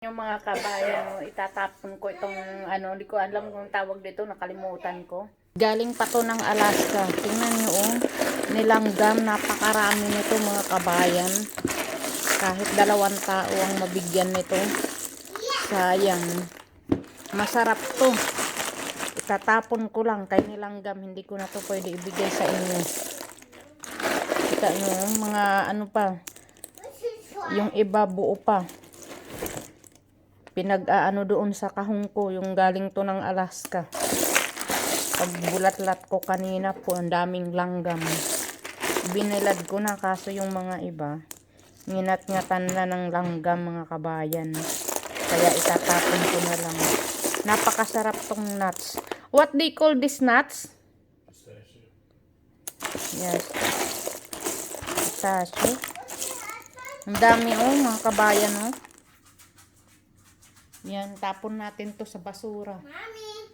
Yung mga kabayan, itatapon ko itong ano, hindi ko alam kung tawag dito, nakalimutan ko. Galing pa to ng Alaska. Tingnan nyo, oh. Nilanggam, napakarami nito mga kabayan. Kahit dalawang tao ang mabigyan nito. Sayang. Masarap to. Itatapon ko lang kay nilanggam. Hindi ko na to pwede ibigay sa inyo. Kita nyo, mga ano pa. Yung iba buo pa pinag-aano doon sa kahong ko, yung galing to ng Alaska. Pag bulat-lat ko kanina po, ang daming langgam. Binilad ko na kaso yung mga iba, nginat-ngatan na ng langgam mga kabayan. Kaya itatapon ko na lang. Napakasarap tong nuts. What they call these nuts? Yes. Pistachio. Ang dami oh, mga kabayan oh. Yan, tapon natin to sa basura. Mami,